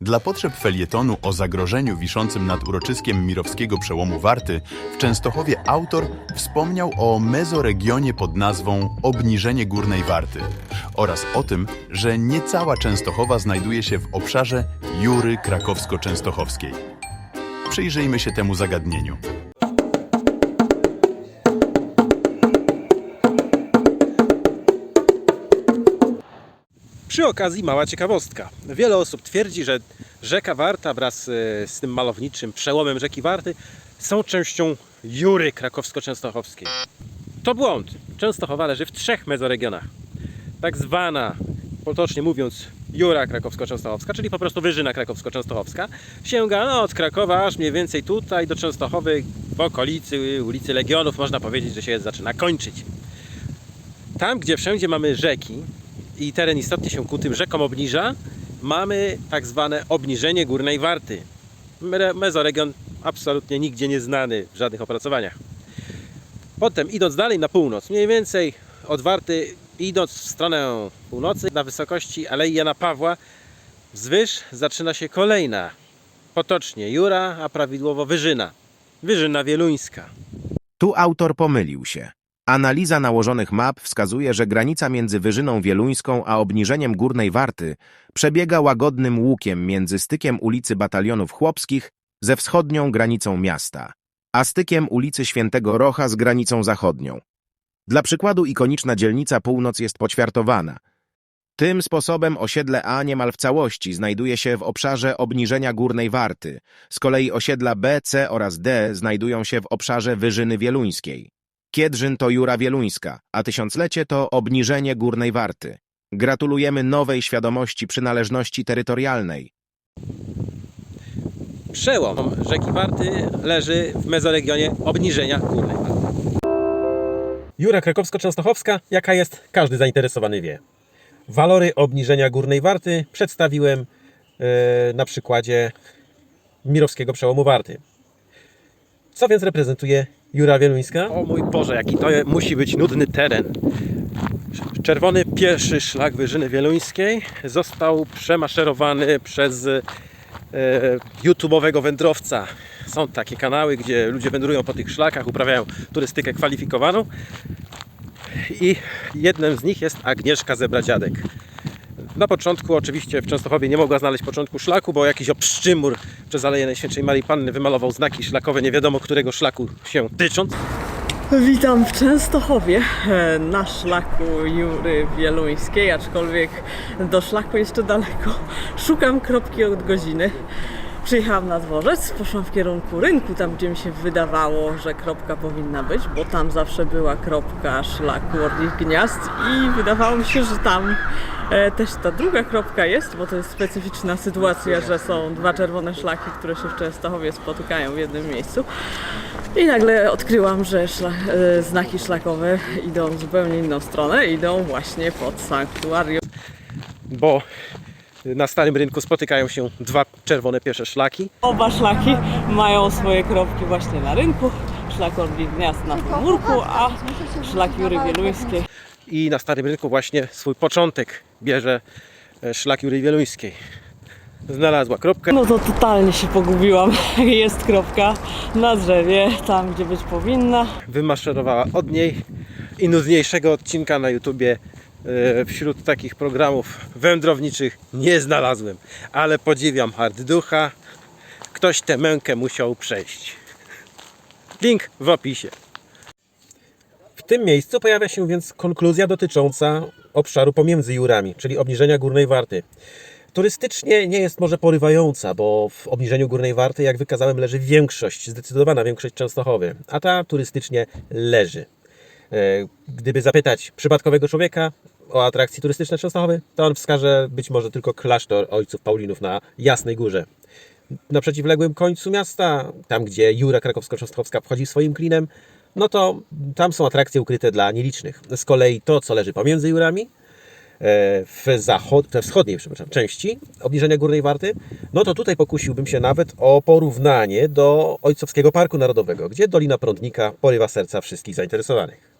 Dla potrzeb felietonu o zagrożeniu wiszącym nad uroczyskiem Mirowskiego Przełomu Warty w Częstochowie autor wspomniał o mezoregionie pod nazwą Obniżenie Górnej Warty oraz o tym, że nie cała Częstochowa znajduje się w obszarze Jury Krakowsko-Częstochowskiej. Przyjrzyjmy się temu zagadnieniu. Przy okazji mała ciekawostka. Wiele osób twierdzi, że rzeka Warta wraz e, z tym malowniczym przełomem rzeki Warty są częścią Jury krakowsko-częstochowskiej. To błąd. Częstochowa leży w trzech mezoregionach. Tak zwana, potocznie mówiąc, Jura krakowsko-częstochowska, czyli po prostu Wyżyna krakowsko-częstochowska, sięga no, od Krakowa aż mniej więcej tutaj do Częstochowy w okolicy ulicy Legionów, można powiedzieć, że się zaczyna kończyć. Tam, gdzie wszędzie mamy rzeki i teren istotnie się ku tym rzekom obniża, mamy tak zwane obniżenie górnej warty. Me- Mezoregion absolutnie nigdzie nie znany w żadnych opracowaniach. Potem idąc dalej na północ, mniej więcej od Warty idąc w stronę północy na wysokości Alei Jana Pawła wzwyż zaczyna się kolejna potocznie Jura, a prawidłowo Wyżyna. Wyżyna Wieluńska. Tu autor pomylił się. Analiza nałożonych map wskazuje, że granica między Wyżyną Wieluńską a obniżeniem Górnej Warty przebiega łagodnym łukiem między stykiem ulicy Batalionów Chłopskich ze wschodnią granicą miasta, a stykiem ulicy Świętego Rocha z granicą zachodnią. Dla przykładu ikoniczna dzielnica Północ jest poćwiartowana. Tym sposobem osiedle A niemal w całości znajduje się w obszarze obniżenia Górnej Warty, z kolei osiedla B, C oraz D znajdują się w obszarze Wyżyny Wieluńskiej. Kiedrzyn to Jura Wieluńska, a tysiąclecie to obniżenie Górnej Warty. Gratulujemy nowej świadomości przynależności terytorialnej. Przełom rzeki Warty leży w mezoregionie obniżenia górnej Warty. Jura krakowsko-częstochowska, jaka jest, każdy zainteresowany wie. Walory obniżenia górnej Warty przedstawiłem e, na przykładzie Mirowskiego Przełomu Warty. Co więc reprezentuje Jura Wieluńska? O mój Boże, jaki to musi być nudny teren. Czerwony pieszy szlak Wyżyny Wieluńskiej został przemaszerowany przez e, YouTube'owego wędrowca. Są takie kanały, gdzie ludzie wędrują po tych szlakach, uprawiają turystykę kwalifikowaną. I jednym z nich jest Agnieszka Zebradziadek. Na początku oczywiście w Częstochowie nie mogła znaleźć początku szlaku, bo jakiś obszczymur przez Aleję Najświętszej Marii Panny wymalował znaki szlakowe, nie wiadomo którego szlaku się tycząc. Witam w Częstochowie e, na szlaku Jury Wieluńskiej, aczkolwiek do szlaku jeszcze daleko. Szukam kropki od godziny. Przyjechałam na dworzec, poszłam w kierunku rynku, tam gdzie mi się wydawało, że kropka powinna być, bo tam zawsze była kropka szlaku Orlich Gniazd i wydawało mi się, że tam e, też ta druga kropka jest, bo to jest specyficzna sytuacja, że są dwa czerwone szlaki, które się w Częstochowie spotykają w jednym miejscu. I nagle odkryłam, że e, znaki szlakowe idą w zupełnie inną stronę, idą właśnie pod sanktuarium. bo na Starym Rynku spotykają się dwa czerwone piesze szlaki. Oba szlaki mają swoje kropki właśnie na rynku. Szlak Orlik Gniazd na podwórku, a szlak Jury Wieluńskiej I na Starym Rynku właśnie swój początek bierze e, szlak Jury Wieluńskiej. Znalazła kropkę. No to totalnie się pogubiłam. Jest kropka na drzewie, tam gdzie być powinna. Wymaszerowała od niej i nudniejszego odcinka na YouTubie wśród takich programów wędrowniczych nie znalazłem. Ale podziwiam hard ducha. Ktoś tę mękę musiał przejść. Link w opisie. W tym miejscu pojawia się więc konkluzja dotycząca obszaru pomiędzy Jurami, czyli obniżenia górnej warty. Turystycznie nie jest może porywająca, bo w obniżeniu górnej warty, jak wykazałem, leży większość, zdecydowana większość Częstochowy, a ta turystycznie leży. E, Gdyby zapytać przypadkowego człowieka o atrakcje turystyczne Częstochowy, to on wskaże być może tylko klasztor ojców Paulinów na Jasnej Górze. Na przeciwległym końcu miasta, tam gdzie Jura Krakowsko-Częstochowska wchodzi swoim klinem, no to tam są atrakcje ukryte dla nielicznych. Z kolei to, co leży pomiędzy Jurami, e, w zachod, we wschodniej przepraszam, części obniżenia górnej warty, no to tutaj pokusiłbym się nawet o porównanie do Ojcowskiego Parku Narodowego, gdzie Dolina Prądnika porywa serca wszystkich zainteresowanych.